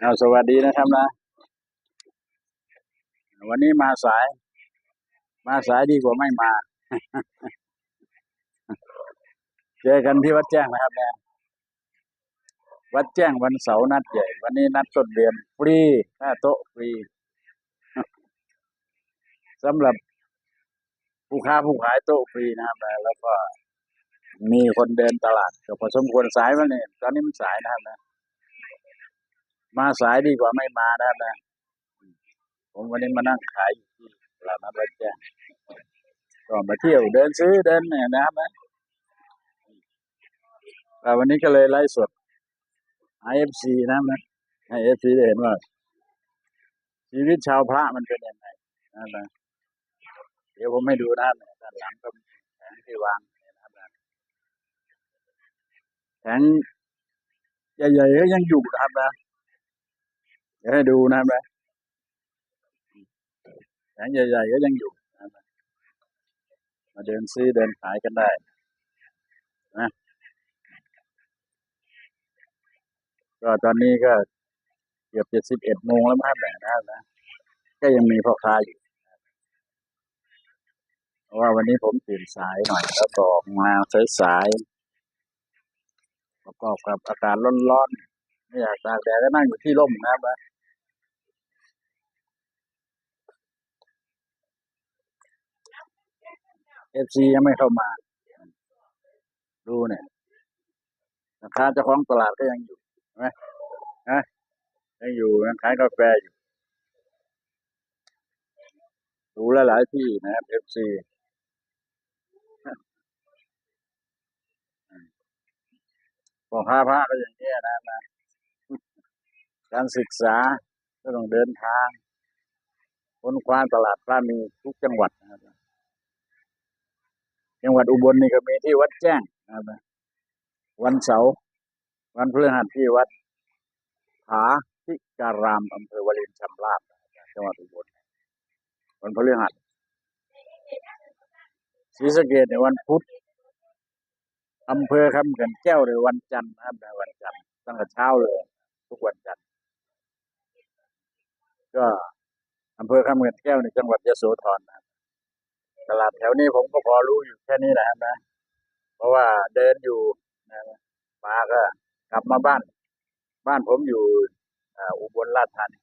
เอาสวัสดีนะครับนะ วันนี้มาสาย มาสายดีกว่าไม่มา เจอกันที่วัดแจ้งนะครับนะวัดแจ้งวันเสาร์นัดใหญ่ วันนี้นัดต้นเดือนฟรีหน้าโต๊ะฟรีสำหรับผู้ค้าผู้ขายโต๊ะฟรีนะครับนะแล้วก็มีคนเดินตลาดก็พอสมควรสายวันนี้ตอนนี้มันสายนะครับนะ มาสายดีกว่าไม่มานะครับนะผมวันนี้มานั่งขายอยู่ที่ตลาดนัดวัดแจ้งก็มาเที่ยวเดินซื้อเดินเนี่ยนะครับนะแต่วันนี้ก็เลยไลฟ์สด IFC นะนะให้ FC ได้เห็นว่า ชีวิตชาวพระมันเป็นยังไงนะนะเดี๋ยวผมไม่ดูนะด้านหลังก็มีแผงที่วางนะครับนะแผงใหญ่ๆก็ยังอยู่นะครับนะ ดี๋ยวให้ดูนะครับนะแผงใหญ่ๆก็ยังอยู่นะมาเดินซื้อเดินขายกันได้นะก็ตอนนี้ก็เกือบจะสิบเอ็ดโมงแล้วมั้งนะครับนะก็ยังมีพ่อค้าอยู่เพราะว่าวันนี้ผมตื่นสายหน่อยแล้วก็ออกมาสายๆประกอบกับอากาศร้อนๆไม่อยากตากแดดก็นั่งอยู่ที่ร่มนะครับนะ เอฟซียังไม่เข้ามา ดูเนี่ยราคาเจ้าของตลาดก็ยังอยู่เห็นไหมฮะยังอยู่ยังขายกาแฟอยู่ ดูหลายๆที่นะครับเอฟซีของพระพระก็อย่างนี้ยนะนะ การศึกษาก็ต้องเดินทางค้นคว้าตลาดพระมีทุกจังหวัดนะครับ จังหวัดอุบลนี่ก็มีที่วัดแจ้งนะครับวันเสาร์วันพฤหัสที่วัดผาพิการามอำเภอวารินชำราบจังหวัดอุบลวันพฤหัสศรีสะเกดในวันพุธอำเภอคำเขื่อนแก้วในวันจันทร์นะครับในวันจันทร์ตั้งแต่เช้าเลย ทุกวันจันทร์ก็อำเภอคำเขื่อนแก้วในจังหวัดยโสธรนะครับ ตลาดแถวนี้ผมก็พอรู้อยู่แค่นี้แหละครับนะ เพราะว่าเดินอยู่นะครับมาก็กลับมาบ้าน บ้านผมอยู่อุบลราชธานี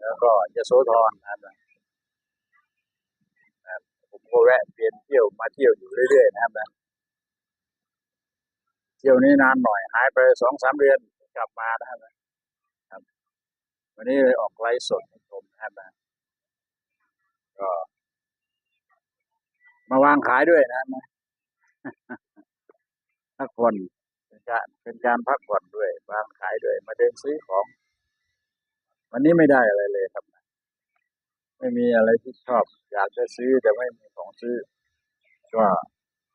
แล้วก็ยโสธรนะครับนะครับผมก็แวะเปลี่ยนเที่ยวมาเที่ยวอยู่เรื่อยๆนะครับนะเที่ยวนี้นานหน่อยหายไปสองสามเดือนกลับมานะครับวันนี้เลยออกไลฟ์สดให้ชมนะครับนะก็ มาวางขายด้วยนะพักผ่อนเป็นการเป็นการพักผ่อนด้วย วางขายด้วย มาเดินซื้อของ วันนี้ไม่ได้อะไรเลยครับ ไม่มีอะไรที่ชอบ อยากจะซื้อแต่ไม่มีของซื้อ ก็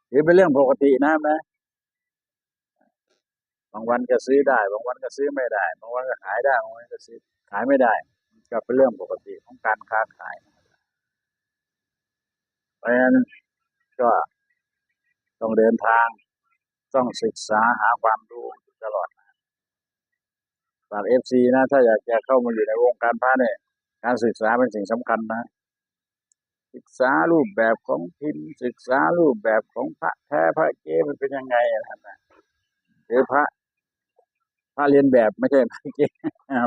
ถือเป็นเรื่องปกตินะนะบางวันก็ซื้อได้ บางวันก็ซื้อไม่ได้ บางวันก็ขายได้ บางวันก็ซื้อขายไม่ได้ ก็เป็นเรื่องปกติของการค้าขายเพราะฉะนั้น ก็ต้องเดินทาง ต้องศึกษาหาความรู้อยู่ตลอดฝากเอฟซีนะ ถ้าอยากจะเข้ามาอยู่ในวงการพระเนี่ยการศึกษาเป็นสิ่งสำคัญนะ ศึกษารูปแบบของพิมพ์ ศึกษารูปแบบของพระแท้พระเก้มันเป็นยังไงนะหรือพระพระเรียนแบบไม่ใช่พระเก้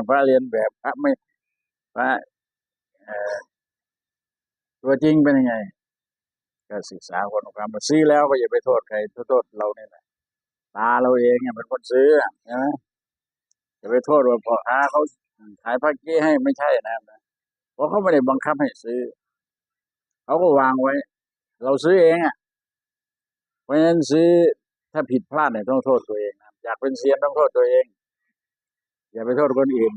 พระเรียนแบบพระไม่พระตัวจริงเป็นยังไง็ศึกษาคนของความมาซื้อแล้วก็อย่าไปโทษใครโทษเราเนี่ยแหละตาเราเองเนี่ยเป็นคนซื้อใช่ไหมอย่าไปโทษว่าพ่อค้าเขาขายพระเก้ให้ไม่ใช่นะเพราะเขาไม่ได้บังคับให้ซื้อ เขาก็วางไว้ เราซื้อเองอะเพราะฉะนั้นซื้อถ้าผิดพลาดเนี่ยต้องโทษตัวเองนะอยากเป็นเซียนต้องโทษตัวเอง อย่าไปโทษคนอื่น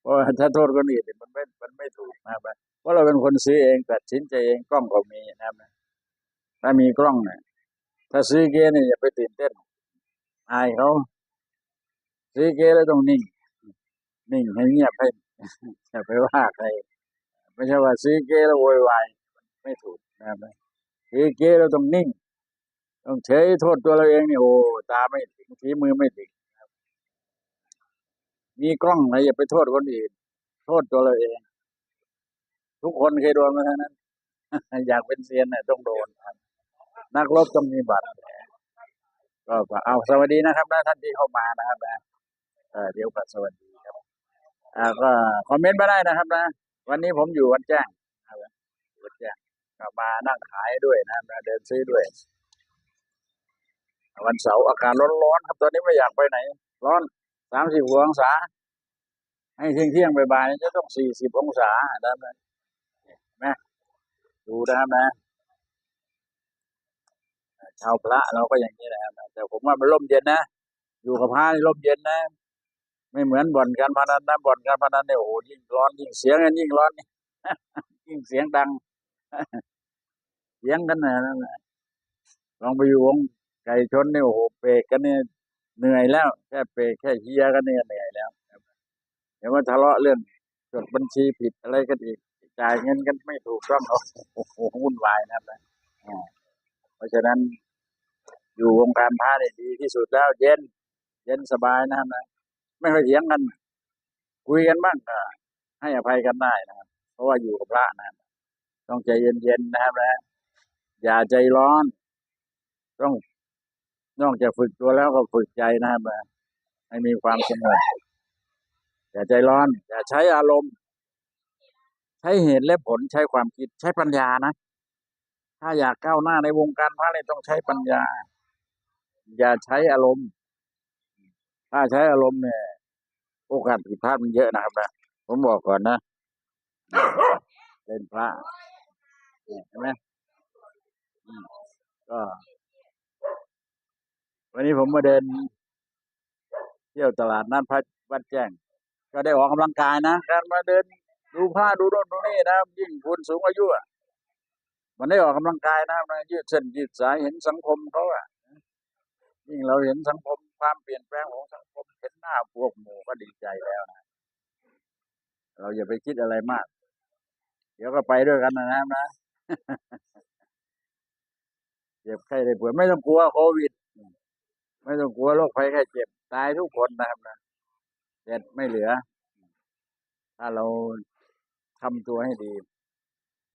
เพราะถ้าโทษคนอื่นเนี่ยมันไม่มันไม่ถูกนะค รับเพราะเราเป็นคนซื้อเองตัดสินใจเองกล้องก็มีนะครับนะถ้ามีกล้องเนี่ยถ้าซื้อเกเนี่ยอย่าไปตื่นเต้นอายเขาซื้อเกแล้วต้องนิ่ง นิ่งให้เงียบให้อย่าไปว่าใครไม่ใช่ว่าซื้อเกแล้วโวยวายไม่ถูกนะครับนะซื้อเกแล้วต้องนิ่ง ต้องเฉยโทษตัวเราเองเนี่ยโอ้ตาไม่ถึงฝีมือไม่ถึงมีกล้องอะอย่าไปโทษคนอื่นโทษตัวเราเอง ทุกคนเคยโดนมาทั้งนั้น อยากเป็นเซียนเนี่ยต้องโดน นักรบต้องมีบัตรก็ก็เอาสวัสดีนะครับนะท่านที่เข้ามานะครับนะเออเดี๋ยวก็สวัสดีครับอ่าก็คอมเมนต์มาได้นะครับนะ วันนี้ผมอยู่วันแจ้งวันแจ้งก็มานั่งขายด้วยนะครับนะเดินซื้อด้วย วันเสาร์อากาศร้อนๆครับตอนนี้ไม่อยากไปไหน ร้อนสามสิบองศาให้เที่ยงเที่ยงบ่ายๆนี่จะต้องสี่สิบองศานะครับ นะดูนะครับนะชาวพระเราก็อย่างนี้นะครับแต่ผมว่ามันร่มเย็นนะอยู่กับพระนี่ร่มเย็นนะ ไม่เหมือนบ่อนการพนันนะบ่อนการพนันเนี่ยโอ้โหยิ่งร้อนยิ่งเสียงกันยิ่งร้อนยิ่งเสียงดังเสียงกันนะลองไปอยู่วงไก่ชนเนี่ยโอ้โหเปรกกันเนี่ยเหนื่อยแล้วแค่เปรกแค่เฮียกันเนี่ยเหนื่อยแล้วเดี๋ยวมาทะเลาะเรื่องจดบัญชีผิดอะไรกันอีก จ่ายเงินกันไม่ถูกต้องโอ้วุ่นวายนะครับนะเพราะฉะนั้นอยู่วงการพระเนี่ยดีที่สุดแล้ว เย็น เย็นสบายนะครับนะไม่ค่อยเถียงกัน คุยกันบ้างก็ให้อภัยกันได้นะครับเพราะว่าอยู่กับพระนะครับต้องใจเย็นๆนะครับนะอย่าใจร้อน ต้องนอกจากฝึกตัวแล้วก็ฝึกใจนะครับนะให้มีความสงบอย่าใจร้อน อย่าใช้อารมณ์ ช้เหตุและผลใช้ความคิดใช้ปัญญานะ ถ้าอยากก้าวหน้าในวงการพระเนี่ยต้องใช้ปัญญา อย่าใช้อารมณ์ ถ้าใช้อารมณ์เนี่ย โอกาสผิดพลาดมันเยอะนะครับนะผมบอกก่อนนะเล่นพระเนี่ยเห็นไหมอืมก็ วันนี้ผมมาเดิน เที่ยวตลาดนัดพระวัดแจ้ง ก็ได้ออกกำลังกายนะการมาเดิน ดูผ้าดูโน่นดูนี่นะยิ่งคนสูงอายุอะมันได้ออกกำลังกายนะนะยืดเส้นยืดสายเห็นสังคมเขาอะยิ่งเราเห็นสังคมความเปลี่ยนแปลงของสังคมเห็นหน้าพวกหมู่ก็ดีใจแล้วนะเราอย่าไปคิดอะไรมาก เดี๋ยวก็ไปด้วยกันนะครับนะเจ็บไข้ได้ป่วยไม่ต้องกลัวโควิด ไม่ต้องกลัวโรคภัยไข้เจ็บตายทุกคนนะครับนะเด็ดไม่เหลือ ถ้าเรา ทำตัวให้ดี